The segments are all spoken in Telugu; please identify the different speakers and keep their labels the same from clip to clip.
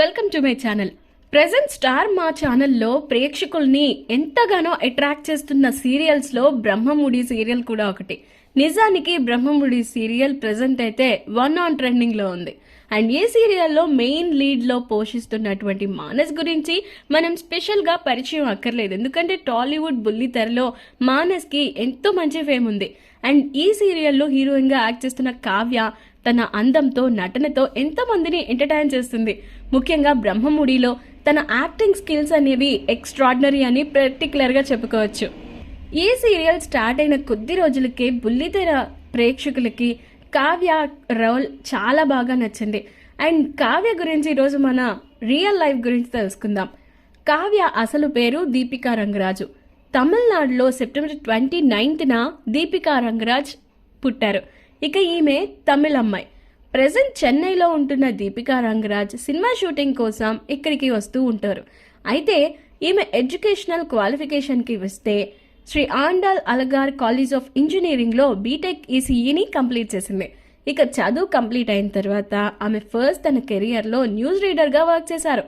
Speaker 1: Welcome to my channel present star Maa ఛానల్లో ప్రేక్షకుల్ని ఎంతగానో అట్రాక్ట్ చేస్తున్న సీరియల్స్లో బ్రహ్మముడి సీరియల్ కూడా ఒకటి. నిజానికి బ్రహ్మముడి సీరియల్ ప్రెసెంట్ అయితే వన్ ఆన్ ట్రెండింగ్లో ఉంది. అండ్ ఈ సీరియల్లో మెయిన్ లీడ్లో పోషిస్తున్నటువంటి మానస్ గురించి మనం స్పెషల్గా పరిచయం అక్కర్లేదు. ఎందుకంటే టాలీవుడ్ బుల్లితెరలో మానస్కి ఎంతో మంచి ఫేమ్ ఉంది. అండ్ ఈ సీరియల్లో హీరోయిన్గా యాక్ట్ చేస్తున్న కావ్య తన అందంతో నటనతో ఎంతమందిని ఎంటర్టైన్ చేస్తుంది. ముఖ్యంగా బ్రహ్మముడిలో తన యాక్టింగ్ స్కిల్స్ అనేవి ఎక్స్ట్రాడినరీ అని పర్టికులర్గా చెప్పుకోవచ్చు. ఈ సీరియల్ స్టార్ట్ అయిన కొద్ది రోజులకే బుల్లితెర ప్రేక్షకులకి కావ్య రోల్ చాలా బాగా నచ్చింది. అండ్ కావ్య గురించి ఈరోజు మన రియల్ లైఫ్ గురించి తెలుసుకుందాం. కావ్య అసలు పేరు దీపికా రంగరాజు. తమిళనాడులో సెప్టెంబర్ ట్వంటీ నైన్త్న దీపికా రంగరాజ్ పుట్టారు. ఇక ఈమె తమిళ అమ్మాయి. ప్రజెంట్ చెన్నైలో ఉంటున్న దీపికా రంగరాజ్ సినిమా షూటింగ్ కోసం ఇక్కడికి వస్తూ ఉంటారు. అయితే ఈమె ఎడ్యుకేషనల్ క్వాలిఫికేషన్కి వస్తే శ్రీ ఆండాల్ అలగార్ కాలేజ్ ఆఫ్ ఇంజనీరింగ్లో బీటెక్ ఈసీఈని కంప్లీట్ చేసింది. ఇక చదువు కంప్లీట్ అయిన తర్వాత ఆమె ఫస్ట్ తన కెరియర్లో న్యూస్ రీడర్గా వర్క్ చేశారు.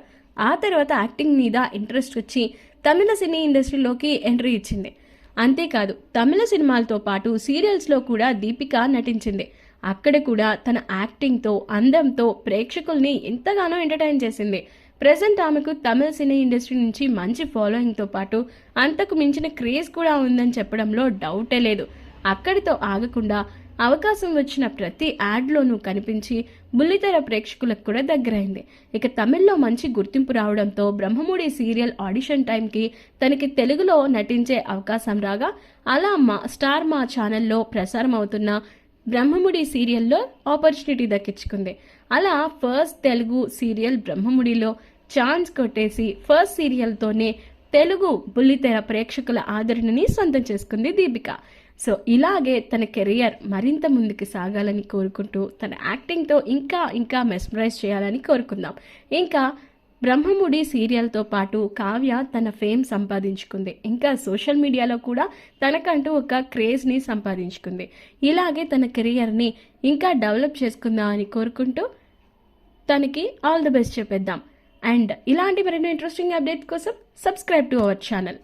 Speaker 1: ఆ తర్వాత యాక్టింగ్ మీద ఇంట్రెస్ట్ వచ్చి తమిళ సినీ ఇండస్ట్రీలోకి ఎంట్రీ ఇచ్చింది. అంతేకాదు తమిళ సినిమాలతో పాటు సీరియల్స్లో కూడా దీపిక నటించింది. అక్కడ కూడా తన యాక్టింగ్తో అందంతో ప్రేక్షకుల్ని ఎంతగానో ఎంటర్టైన్ చేసింది. ప్రజెంట్ ఆమెకు తమిళ సినీ ఇండస్ట్రీ నుంచి మంచి ఫాలోయింగ్తో పాటు అంతకు మించిన క్రేజ్ కూడా ఉందని చెప్పడంలో డౌటే లేదు. అక్కడితో ఆగకుండా అవకాశం వచ్చిన ప్రతి యాడ్లోనూ కనిపించి బుల్లితెర ప్రేక్షకులకు కూడా దగ్గరైంది. ఇక తమిళ్ళో మంచి గుర్తింపు రావడంతో బ్రహ్మముడి సీరియల్ ఆడిషన్ టైంకి తనకి తెలుగులో నటించే అవకాశం రాగా అలా మా స్టార్ మా ఛానల్లో ప్రసారం అవుతున్న బ్రహ్మముడి సీరియల్లో ఆపర్చునిటీ దక్కించుకుంది. అలా ఫస్ట్ తెలుగు సీరియల్ బ్రహ్మముడిలో ఛాన్స్ కొట్టేసి ఫస్ట్ సీరియల్తోనే తెలుగు బుల్లితెర ప్రేక్షకుల ఆదరణని సొంతం చేసుకుంది దీపిక. సో ఇలాగే తన కెరియర్ మరింత ముందుకు సాగాలని కోరుకుంటూ తన యాక్టింగ్తో ఇంకా ఇంకా మెస్మరైజ్ చేయాలని కోరుకుందాం. ఇంకా బ్రహ్మముడి సీరియల్తో పాటు కావ్య తన ఫేమ్ సంపాదించుకుంది. ఇంకా సోషల్ మీడియాలో కూడా తనకంటూ ఒక క్రేజ్ని సంపాదించుకుంది. ఇలాగే తన కెరియర్ని ఇంకా డెవలప్ చేసుకుందామని కోరుకుంటూ తనకి ఆల్ ది బెస్ట్ చెప్పేద్దాం. అండ్ ఇలాంటి మరిన్ని ఇంట్రెస్టింగ్ అప్డేట్ కోసం సబ్స్క్రైబ్ టు అవర్ ఛానల్